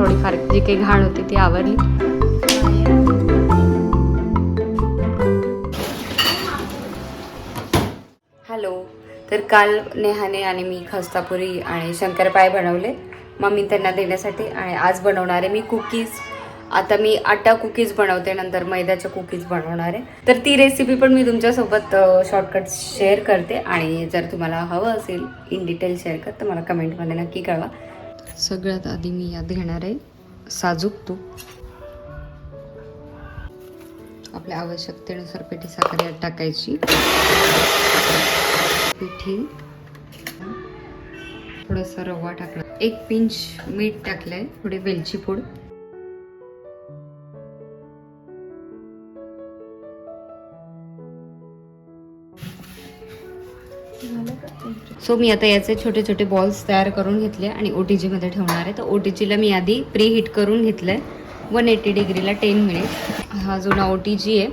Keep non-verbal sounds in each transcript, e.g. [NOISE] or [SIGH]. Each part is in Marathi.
थोडीफार जी काही घाण होती ती आवरली. हॅलो तर काल नेहाने आणि मी खस्तापुरी आणि शंकरपाय बनवले. मम्मी त्यांना देण्यासाठी आणि आज बनवणार आहे मी कुकीज आता मी आटा कुकीज बनवते नंतर मैद्याच्या कुकीज बनवणार आहे. तर ती रेसिपी पण मी तुमच्यासोबत शॉर्टकट शेअर करते. आणि जर तुम्हाला हवं असेल इन डिटेल शेअर कर तर मला कमेंटमध्ये नक्की कळवा. सगळ्यात आधी मी यात घेणार आहे साजूक तूप आपल्या आवश्यकतेनुसार पिठी साखर यात टाकायची. पिठी. थोडासा रवा टाकला. एक पिंच मीठ टाकलंय. थोडी वेलची पूड. सो मी आता याचे छोटे छोटे बॉल्स तयार करून घेतले आणि ओ टी जीमध्ये ठेवणार आहे. तर ओ टी जीला मी आधी प्री हीट करून घेतलं आहे वन एटी डिग्रीला टेन मिनिट हा जुना ओ टी जी आहे.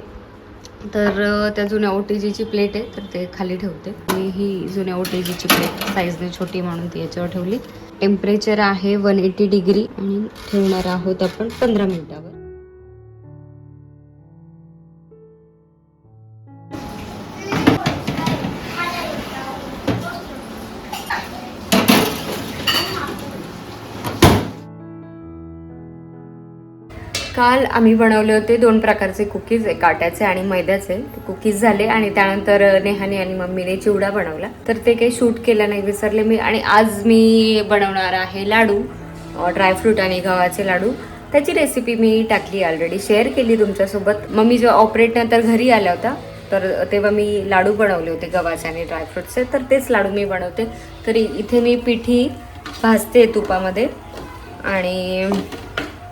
तर त्या जुन्या ओ टी जीची प्लेट आहे. तर ते खाली ठेवते. मी ही जुन्या ओ टी जीची प्लेट साईजने छोटी म्हणून ती याच्यावर ठेवली. टेम्परेचर आहे वन एटी डिग्री आणि ठेवणार आहोत आपण पंधरा मिनिटावर. काल आम्ही बनवले होते दोन प्रकारचे कुकीज एक आट्याचे आणि मैद्याचे. कुकीज झाले आणि त्यानंतर नेहाने आणि मम्मीने चिवडा बनवला. तर ते काही शूट केलं नाही विसरले मी. आणि आज मी बनवणार आहे लाडू ड्रायफ्रूट आणि गव्हाचे लाडू. त्याची रेसिपी मी टाकली ऑलरेडी शेअर केली तुमच्यासोबत. मम्मी जेव्हा ऑपरेटनंतर घरी आल्या होता तर तेव्हा मी लाडू बनवले होते गव्हाचे आणि ड्रायफ्रूटचे तर तेच लाडू मी बनवते. तरी इथे मी पिठी भाजते तुपामध्ये. आणि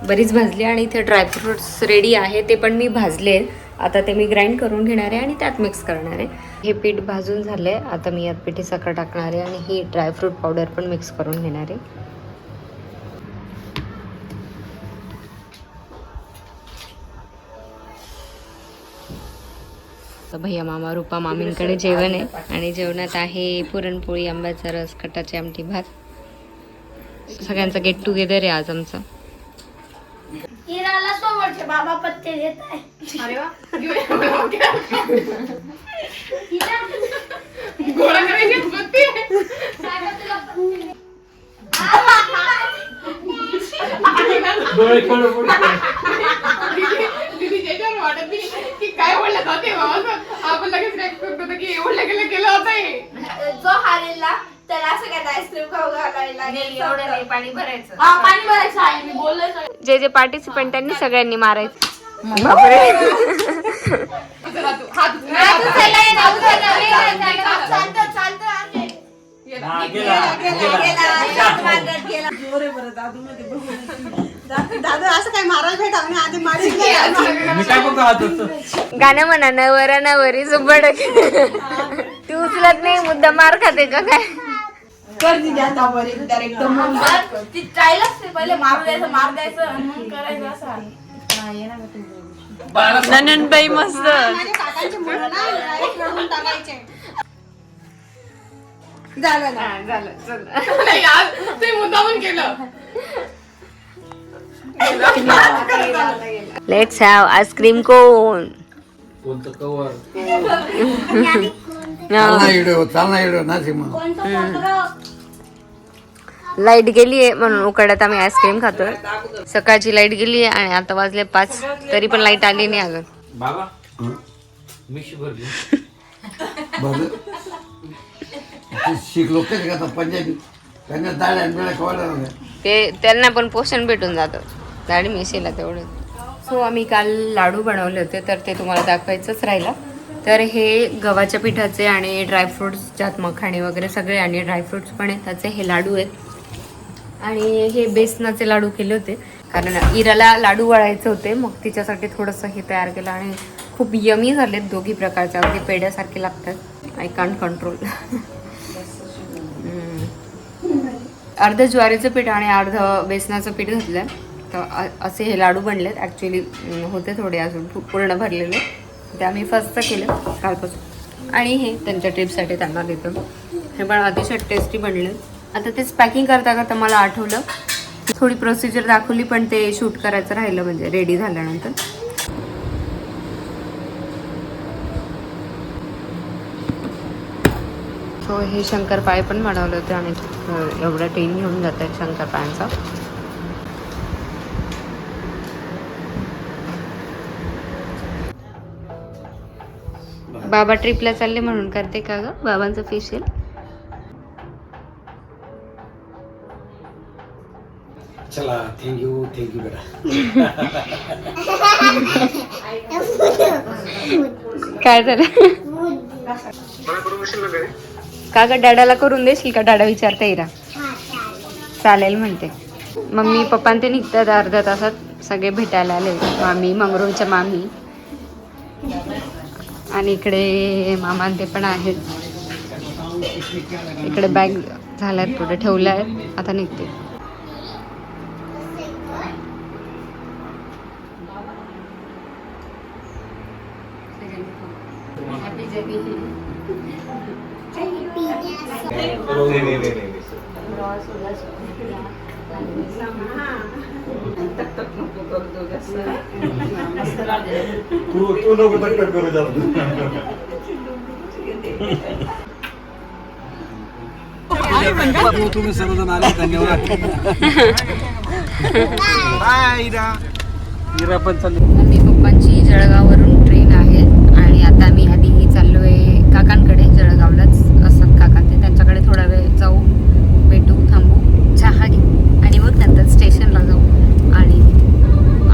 बरीच भाजली आणि इथे ड्रायफ्रुट्स रेडी आहे ते पण मी भाजले. आता ते मी ग्राइंड करून घेणार आहे आणि त्यात मिक्स करणार आहे. हे पीठ भाजून झालं आहे आता मी यात पिठी साखर टाकणार आहे आणि ही ड्रायफ्रूट पावडर पण मिक्स करून घेणार आहे. तर भैया मामा रुपा मामींकडे जेवण आहे. आणि जेवणात आहे पुरणपोळी आंब्याचा रस कटाची आमटी भात. सगळ्यांचं गेट टुगेदर आहे आज आमचं. हिराला समोरचे बाबा पत्ते देत आहे अरे वा हिरा गोळा करायची पत्ती सांगा तुला पत्ते दे. डोळे कडू दीदी त्याच्यावर वाटत नाही की काय बोललं जाते बाबा आपण लगेच react करतो की एवढं केलं केलं होतं हे. जो हारेला त्याला सगळ्यात आईस्क्रीम खाऊ घालायला नाही पाणी भरायचं हा पाणी भरायचं आहे मी. जे जे पार्टिसिपंट त्यांनी सगळ्यांनी मारायचं. हात हा, ना, ना. चालतं, चालतं. हा, गेला, गेला. गेला, गेला. दादा असं काय भेटा आधी मारी. मी काय गाणं म्हणा नवरा नवरी सुबड तू उचलत नाही मुद्दा मार खाते का काय कर दिली आता वर एकदा एकदम ती ट्रायल असते पहिले मारू द्यायचं मार द्यायचं आणि मग करायचं असं. नननबाई मस्त. माझ्या काकांची मुलं ना direct रडून टाकायचे. झालं ना नाही, आज ते मुद्दामून केलं. लेट्स हॅव आईस्क्रीम कोण कोणतं कवर [LAUGHS] चालना चालना? लाइट गेली आहे म्हणून उकड्यात आम्ही आईस्क्रीम खातोय. सकाळची लाइट गेली आहे आणि आता वाजले पाच. तरी पण लाइट आली नाही अगं बाबा हं? मिशी भरली बरं. ते शिकलो कधी का पंजाबी? त्यांना दाड्या आणि बिळ्या खवायला लागल्या ते त्यांना पण पोषण भेटून जातं. दाढी मिशीला तेवढं. सो आम्ही काल लाडू बनवले होते तर ते तुम्हाला दाखवायचंच राहिलं. तर हे गव्हाच्या पिठाचे आणि ड्रायफ्रुट्स ज्यात मखाणे वगैरे सगळे आणि ड्रायफ्रुट्स पण आहेत त्याचे हे लाडू आहेत. आणि हे बेसनाचे लाडू केले होते. कारण इराला लाडू वळायचे होते मग तिच्यासाठी थोडंसं हे तयार केलं आणि खूप यमी झालेत दोघी प्रकारच्या अगदी पेड्यासारखे लागतात. आय कांट कंट्रोल अर्ध ज्वारीचं पीठ आणि अर्ध बेसनाचं पीठ घातलं. तर असे हे लाडू बनलेत. ॲक्च्युली होते थोडे अजून पूर्ण भरलेले. ते आम्ही फर्स्ट केलं कालपासून. आणि हे त्यांच्या ट्रिपसाठी त्यांना देतो. हे पण अतिशय टेस्टी बनले. आता तेच पॅकिंग करता करता मला आठवलं. थोडी प्रोसिजर दाखवली पण ते शूट करायचं राहिलं म्हणजे रेडी झाल्यानंतर. सो हे शंकरपाळे पण बनवले होते आणि एवढं एवढा टेन घेऊन जात आहेत शंकरपाळ्यांचा. बाबा ट्रिपला चालले म्हणून करते का ग? बाबांचं फेशियल चला थँक्यू थँक्यू बेटा. काय झालं? का ग डाडाला करून देशील का? डाडा विचारता इरा. चालेल म्हणते. मम्मी पप्पा ते निघतात अर्ध्या तासात. सगळे भेटायला आले. मामी मंगरूळच्या मामी. आणि इकडे मामा ते पण आहेत. इकडे बॅग झाल्यात पुढे ठेवल्या आहेत आता निघते. तू तू नको टक्कर करू जास्त तुम्ही सर्वजण आले. धन्यवाद. बाय इरा. इरा पण चालली. मम्मी पप्पांची जळगाववरून ट्रेन आहे आणि आता आम्ही आधी चाललोय काकांकडे जळगावलाच असतात काका. ते त्यांच्याकडे थोडा वेळ जाऊ भेटू थांबू चहा घेऊ. आणि मग नंतर स्टेशनला जाऊ. आणि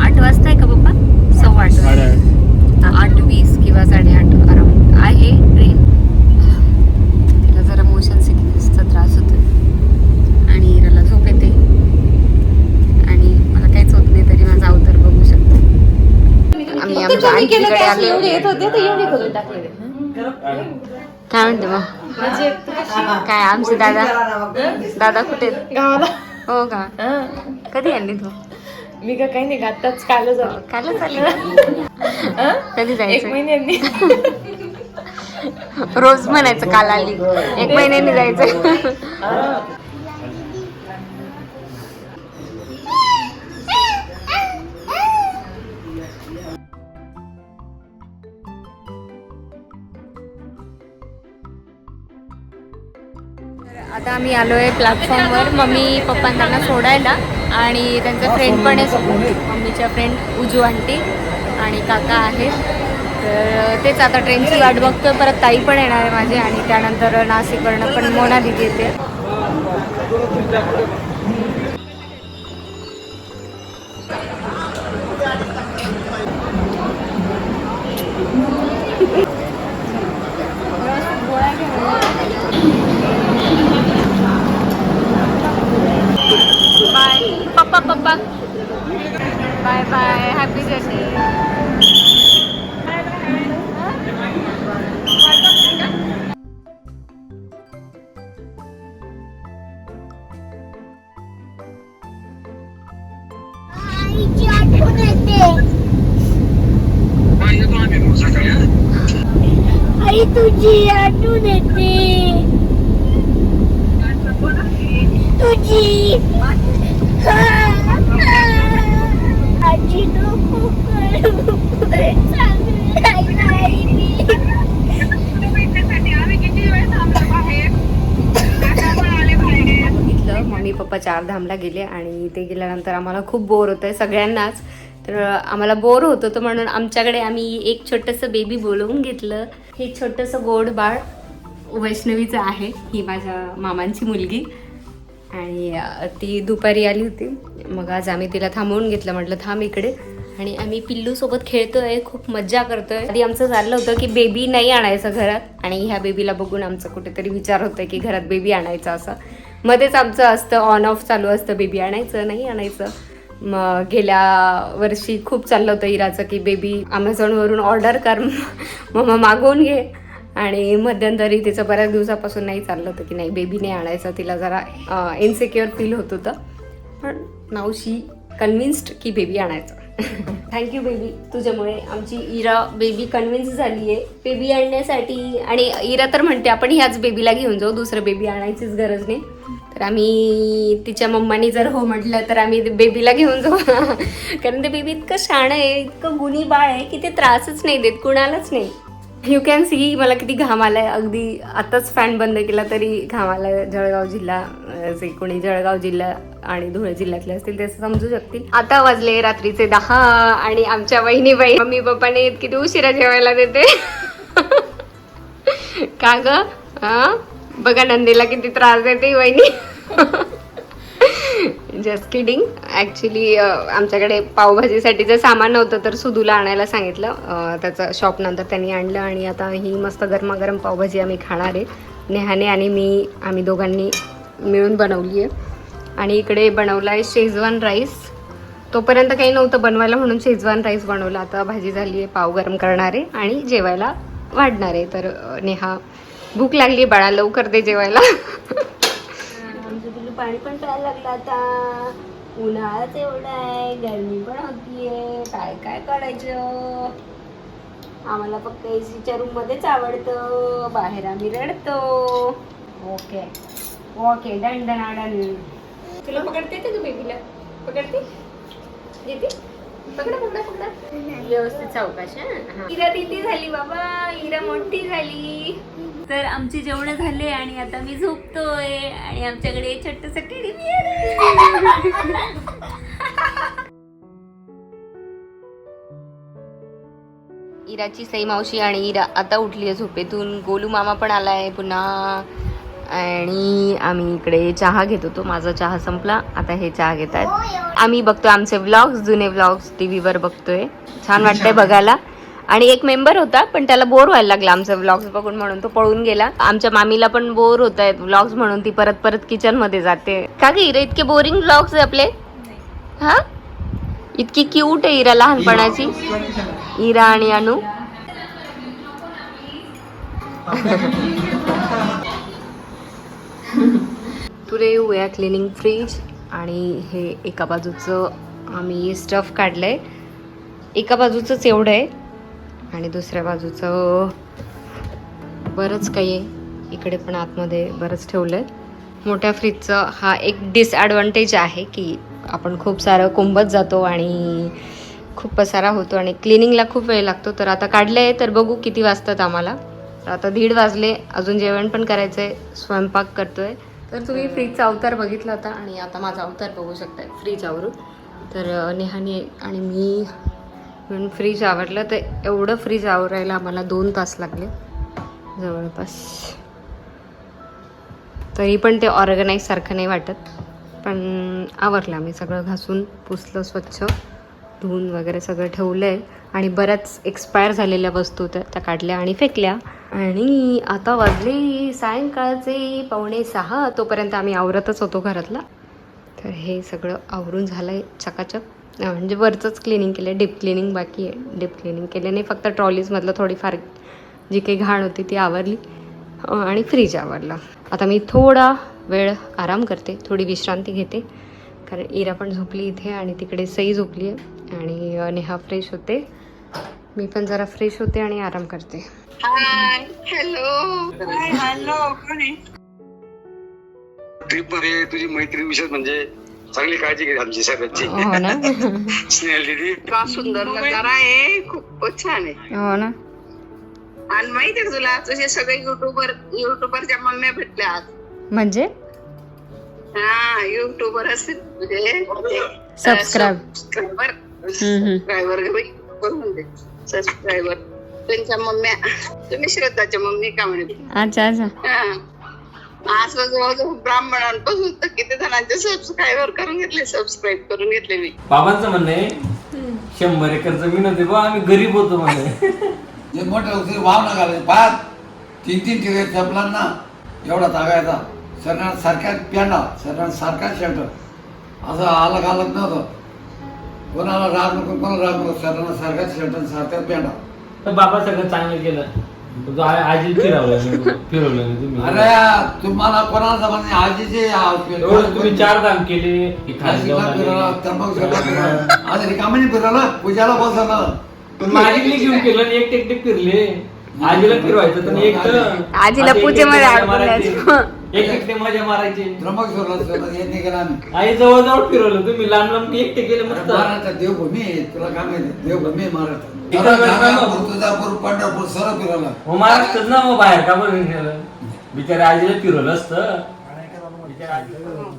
आठ वाजता आहे का पप्पा? सव्वा आठ वाजता. आठ वीस किंवा साडेआठ अराउंड. आहे ट्रेन तिला जरा मोशन सिकनेसचा त्रास होतो आणि हिराला झोप येते आणि मला काहीच होत नाही तरी माझा अवतार बघू शकतो आम्ही आमच्या आईकडे आलो. काय म्हणते मग? काय आमचे दादा? दादा कुठे आहेत? हो का? कधी आणली तू? मी का काही नाही आताच काल झालं कालच आली. कधी एक जायचं महिन्यांनी रोज म्हणायचं काल आली. एक महिन्याने जायचं. आता आम्ही आलो आहे प्लॅटफॉर्मवर मम्मी पप्पा त्यांना सोडायला आणि त्यांचा फ्रेंड पण आहे मम्मीच्या फ्रेंड उजू आंटी आणि काका आहेत. तर तेच आता ट्रेनची वाट बघतोय. परत ताई पण येणार आहे माझी आणि त्यानंतर नाशिकवरनं पण मोना दिली येते. बाय पप्पा पप्पा बाय बाय हॅपी जर्नी आईची आठवण येते मम्मी पप्पा चारधामला गेले आणि ते गेल्यानंतर आम्हाला खूप बोर होतं आहे सगळ्यांनाच. तर आम्हाला बोर होत होतं म्हणून आमच्याकडे आम्ही एक छोटंसं बेबी बोलवून घेतलं. हे छोटंसं गोड बाळ वैष्णवीचं आहे ही माझ्या मामांची मुलगी. आणि ती दुपारी आली होती. मग आज आम्ही तिला थांबवून घेतलं. म्हटलं थांब इकडे. आणि आम्ही पिल्लू सोबत खेळतोय. खूप मज्जा करतोय. आधी आमचं चाललं होतं की बेबी नाही आणायचं घरात. आणि ह्या बेबीला बघून आमचं कुठेतरी विचार होतोय की घरात बेबी आणायचा असं. मध्येच आमचं असतं ऑन ऑफ चालू असतं बेबी आणायचं नाही आणायचं. मग गेल्या वर्षी खूप चाललं होतं इराचं की बेबी अमेझॉनवरून ऑर्डर कर. मग मागवून घे. आणि मध्यंतरी तिचं बऱ्याच दिवसापासून नाही चाललं होतं की नाही बेबी नाही आणायचं तिला जरा इनसिक्युअर फील होत होतं. पण नावशी कन्व्हिन्स्ड की बेबी आणायचं. [LAUGHS] थँक्यू बेबी तुझ्यामुळे आमची इरा बेबी कन्व्हिन्स झाली आहे बेबी आणण्यासाठी आणि इरा तर म्हणते आपण ह्याच बेबीला घेऊन जाऊ दुसरं बेबी आणायचीच गरज नाही. तर तर आम्ही तिच्या मम्मानी जर हो म्हटलं तर आम्ही बेबीला घेऊन जाऊ. [LAUGHS] कारण ते बेबी इतकं शाण आहे इतकं गुणी बाळ आहे की ते त्रासच नाही देत कुणालाच नाही. यू कॅन सी मला किती घाम आलाय. अगदी आताच फॅन बंद केला तरी घाम आलाय. जळगाव जिल्हा जे कोणी जळगाव जिल्हा आणि धुळे जिल्ह्यातले असतील ते समजू शकतील. आता वाजले रात्रीचे दहा आणि आमच्या वहिनीबाई मम्मी पप्पाने किती उशिरा जेवायला देते. [LAUGHS] का ग? बघा नंदीला किती त्रास देते वहिनी. [LAUGHS] जस्ट किडिंग ॲक्च्युली आमच्याकडे पावभाजीसाठीचं सामान नव्हतं तर सुधूला आणायला सांगितलं. त्याचं शॉप नंतर त्यांनी आणलं आणि आता ही मस्त गरमागरम पावभाजी आम्ही खाणार आहे. नेहाने आणि मी आम्ही दोघांनी मिळून बनवली आहे. आणि इकडे बनवला आहे शेजवान राईस तोपर्यंत काही नव्हतं बनवायला म्हणून शेजवान राईस बनवला. आता भाजी झाली आहे पाव गरम करणार आहे आणि जेवायला वाढणार आहे. तर नेहा भूक लागली बाळा लवकर दे जेवायला. [LAUGHS] पाणी पण प्यायला लागलं आता. उन्हाळाच एवढा आहे गरमी पण होतीये. काय काय करायचं? आम्हाला फक्त ए सीच्या रूममध्येच आवडतं. बाहेर आम्ही रडतो. Okay. Okay done done done. तुला पकडते का तू बेबीला पकडते? येते? पकडा पकडा पकडा. व्यवस्थित सावकाश हा? इरा तिथे झाली बाबा इरा मोठी झाली. तर आमचे जेवण झाले आणि आता मी झोपतोय आणि आमच्याकडे छोटस इराची सई मावशी आणि इरा आता उठली आहे झोपेतून. गोलू मामा पण आलाय पुन्हा. आणि आम्ही इकडे चहा घेत होतो. माझा चहा संपला. आता हे चहा घेत आहेत. आम्ही बघतोय आमचे व्लॉग्स जुने व्लॉग्स टी व्हीवर बघतोय. छान वाटतंय बघायला. आणि एक मेंबर होता पण त्याला बोर व्हायला लागला आमचं व्लॉग्स बघून म्हणून. तो पळून गेला. आमच्या मामीला पण बोर होत आहेत व्लॉग्स म्हणून. ती परत परत किचनमध्ये जाते. का ग इरे इतके बोरिंग व्लॉग्स आहे आपले? हा? इतकी क्यूट आहे इरा लहानपणाची. इरा आणि अनु. पुरे वी क्लिनिंग फ्रीज आणि हे एका बाजूचं आम्ही स्टफ काढलंय. एका बाजूचंच एवढं आहे. आणि दुसऱ्या बाजूचं बरंच काही आहे इकडे पण आतमध्ये बरंच ठेवलं आहे मोठ्या फ्रीजचं हा एक डिसॲडव्हान्टेज आहे की आपण खूप सारं कोंबत जातो आणि खूप पसारा होतो आणि क्लिनिंगला खूप वेळ लागतो. तर आता काढलं आहे तर बघू किती वाजतात आम्हाला. तर आता दीड वाजले अजून जेवण पण करायचं आहे स्वयंपाक करतो आहे तर तुम्ही फ्रीजचा अवतार बघितला होता आणि आता माझा अवतार बघू शकताय फ्रीजवरून. तर अं, नेहाने आणि मी म्हणून फ्रीज आवरलं तर एवढं फ्रीज आवरायला आम्हाला दोन तास लागले. जवळपास. तरी पण ते ऑर्गनाईज सारखं नाही वाटत. पण आवरलं आम्ही सगळं घासून पुसलं स्वच्छ धुवून वगैरे सगळं ठेवलं आहे आणि बऱ्याच एक्सपायर झालेल्या वस्तू त्या त्या काढल्या आणि फेकल्या. आणि आता वाजले सायंकाळचे पावणे सहा तोपर्यंत आम्ही आवरतच होतो घरातला. तर हे सगळं आवरून झालं आहे चकाचक. म्हणजे वरचंच क्लिनिंग केलं आहे डीप क्लिनिंग बाकी आहे. डीप क्लिनिंग केल्याने फक्त ट्रॉलीजमधलं थोडीफार जी काही घाण होती ती आवरली. आणि फ्रीज आवरला. आता मी थोडा वेळ आराम करते. थोडी विश्रांती घेते. कारण इरा पण झोपली इथे आणि तिकडे सई झोपली आहे. आणि नेहा फ्रेश होते. मी पण जरा फ्रेश होते आणि आराम करते. ट्रिपमध्ये तुझी मैत्री विषय म्हणजे चांगली काळजी घे आमची सगळ्यांची हो ना. [LAUGHS] स्नेहल दीदी. इतका सुंदर नजारा आहे खूपच छान आहे. हो ना. आणि माहितीये का तुला तुझे सगळे युट्यूबर युट्यूबरच्या मम्म्या भेटल्या आज. म्हणजे? हा युट्यूबर असतील तुझे. Subscribe. सबस्क्रायबर हम्म, हम्म. ड्रायव्हर म्हणते सबस्क्रायबर त्यांच्या मम्म्या. तुम्ही श्रद्धाच्या मम्मी का म्हणे अच्छा अच्छा. हा. असं जवळजवळ ब्राह्मणांपासून तर किती जणांचे सबस्क्रायबर करून घेतले सबस्क्राईब करून घेतले मी. बाबांचं म्हणणं आहे शंभर एकर जमीन होती बा आम्ही गरीब होतो म्हणे. [LAUGHS] जे मोठे होते वाव ना घालायचे. पाच तीन तीन ठिकाणी चपलांना एवढा तागायचा. सगळ्यांना सारख्या पॅन्डा सगळ्यांना सारखा शर्ट असं अलग अलग नव्हतं. कोणाला राग नको कोणाला राग नको सगळ्यांना सारखाच शर्ट सारख्या पॅन्डा तर बाबा सगळं चांगलं केलं. पण तो आ- आजी फिरवलं नाही, फिरवलं नाही तुम्ही. अरे तुम्हाला कोणाला म्हणजे आजीचे एवढं तुम्ही चार धाम केले. की खाली नाशिकला जाऊन फिरवला आले. त्र्यंबकेश्वरला फिरवला. आज रिकामीने फिरवलं पूजाला बसवलं. पण घेऊन केलं आणि एकटे एकटे फिरले. आजीला फिरवायचं तर एक तर आजीला आता पूजेमध्ये एक- अडकून मारायचे. द्यायचं. एक एकटे मजा मारायचे. त्र्यंबकेश्वरला सोबत येत नाही गेला आम्ही. आई जवळ जवळ फिरवलं तुम्ही लांब लांब एकटे गेले अरे मस्त महाराष्ट्रात देवभूमी आहे, तुला काय माहिती? देवभूमी आहे महाराष्ट्रात इथं ना. तुळजापूर पंढरपूर सर्व फिरवलं हो महाराष्ट्रात ना मग बाहेर का बरं गेलं? बिचारे आजीला फिरवलं असतं. बिचाऱ्या आजीला-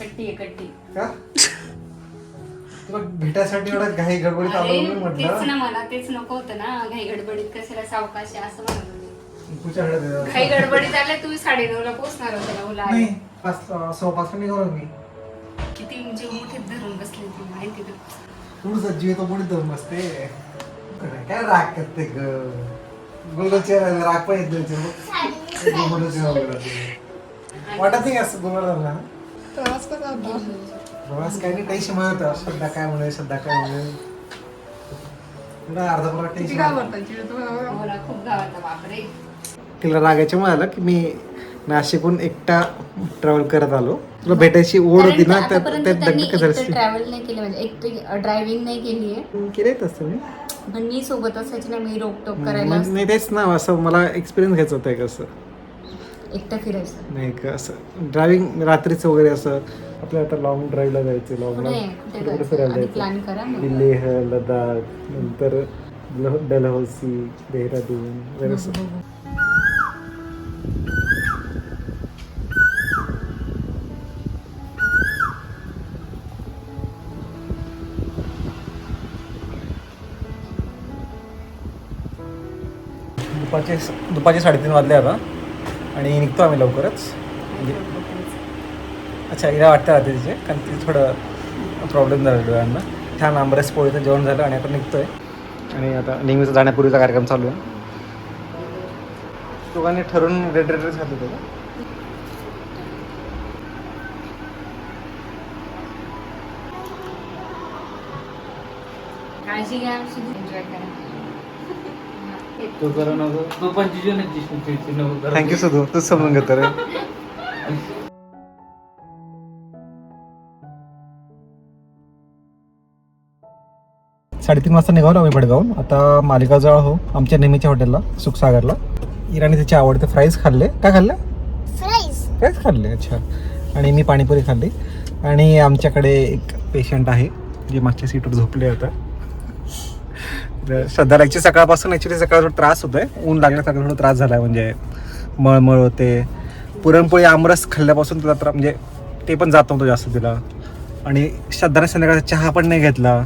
कट्टी आहे कट्टी. का? तुला भेटायसाठी एवढा घाई गडबडीत आलो अरे तेच ना म्हटलं मला तेच नको होतं ना. घाई गडबडीत कशाला सावकाश आहे असं म्हणत होते. गडबडीत आल्या तुम्ही साडेनऊ ला पोहोचणार होते ना ओला. नाही पाच सव्वा पाच निघालो मी. किती म्हणजे मुठीत धरून बसले तुम्ही माहिती का तुझं जीव तो पुढे धरून बसते. काय- राग करते ग? गुलाचे राग पण येत नाही गुलाचे वाटत नाही असं गुलाब झाला प्रवास कसा होता प्रवास काय नाही टेन्शन म्हणत होता. सध्या काय म्हणे सध्या काय म्हणे पुन्हा अर्धा टेन्शन खूप गावात बापरे. तिला रागायचं म्हणाला की मी नाशिकहून एकटा ट्रॅव्हल करत आलो. तुला भेटायची ओढ होती ना त्यात त्यात करायची ट्रॅव्हल नाही केली म्हणजे एकटी ड्रायव्हिंग नाही केली आहे. केलंय तसं मी पण मी सोबत असायची ना मी रोकटोक करायला नाही तेच ना असं मला एक्सपिरियन्स घ्यायचं होतं एक असं. एकटं फिरायचं. नाही का असं. ड्रायव्हिंग रात्रीचं वगैरे असं आपल्याला आता लॉंग ड्राईव्हला जायचं कुठे जायचं? फिरायला जायचं. लेह लडाख नंतर डलहौसी देहरादून वगैरे दुपारचे दुपारचे साडेतीन वाजले आता. आणि निघतो आम्ही लवकरच. म्हणजे अच्छा हिला वाटतं राहते तिचे कारण तिथे थोडं प्रॉब्लेम झाला डोळ्यांना छान आंबरस पोळीचं जेवण झालं आणि आता निघतोय. आणि आता नेहमीचा जाण्यापूर्वीचा कार्यक्रम चालू आहे. दोघांनी ठरवून रेड रेड ड्रेस घातले होते का? काळजी घ्या तो करू नको. तो पण जिजूनच जिजू नको करू. थँक्यू सुधू तूच समजून घेतो रे. साडेतीन वाजता निघालो आम्ही भडगावून आता मालिकाजवळ हो आमच्या नेहमीच्या हॉटेलला सुखसागरला. इराणी तिचे आवडते फ्राईज खाल्ले. काय खाल्ले? फ्राईज फ्राईज खाल्ले अच्छा. आणि मी पाणीपुरी खाल्ली. आणि आमच्याकडे एक पेशंट आहे जे मागच्या सीटवर झोपले होता श्रद्धाला ॲक्च्युली सकाळपासून ॲक्च्युली सकाळ थोडा त्रास होतोय. ऊन लागल्यासारखा थोडा त्रास झाला म्हणजे मळमळ होते. पुरणपोळी आमरस खाल्ल्यापासून तिला त्रास म्हणजे ते पण जात नव्हतं जास्त तिला. आणि श्रद्धाने संध्याकाळचा चहा पण नाही घेतला.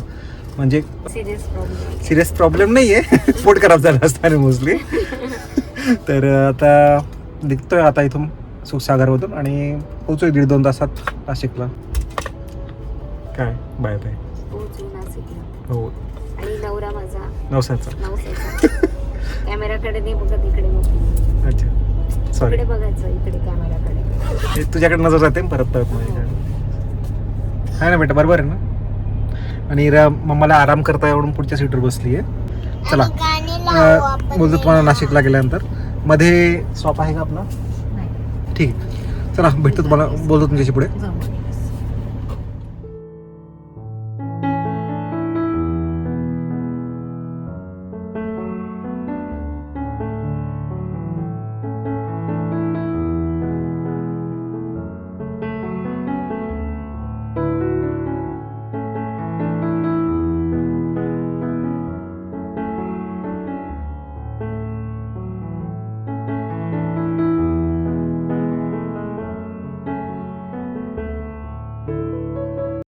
म्हणजे सिरियस प्रॉब्लेम सिरियस प्रॉब्लेम नाही आहे पोट खराब झालं असताना मोस्टली [LAUGHS] तर आता निघतोय आता इथून सुखसागरमधून आणि पोहोचू दीड दोन तासात नाशिकला. काय? Bye bye. हो. नवसाचा. नवसाचा. कॅमेराकडे नाही बघत इकडे बघ. अच्छा. सॉरी इकडे बघायचं इकडे कॅमेराकडे. तुझ्याकडे नजर जाते ना परत परत माझ्याकडे आहे ना बेटा बरोबर आहे ना? आणि रा मम्माला आराम करता म्हणून पुढच्या सीटवर बसली आहे चला गाणी लावू अं, आपण बोलतो तुम्हाला नाशिकला गेल्यानंतर. मध्ये शॉप आहे का आपला? नाही. ठीक. आहे चला भेटतो तुम्हाला बोलतो तुमच्याशी पुढे. जाऊ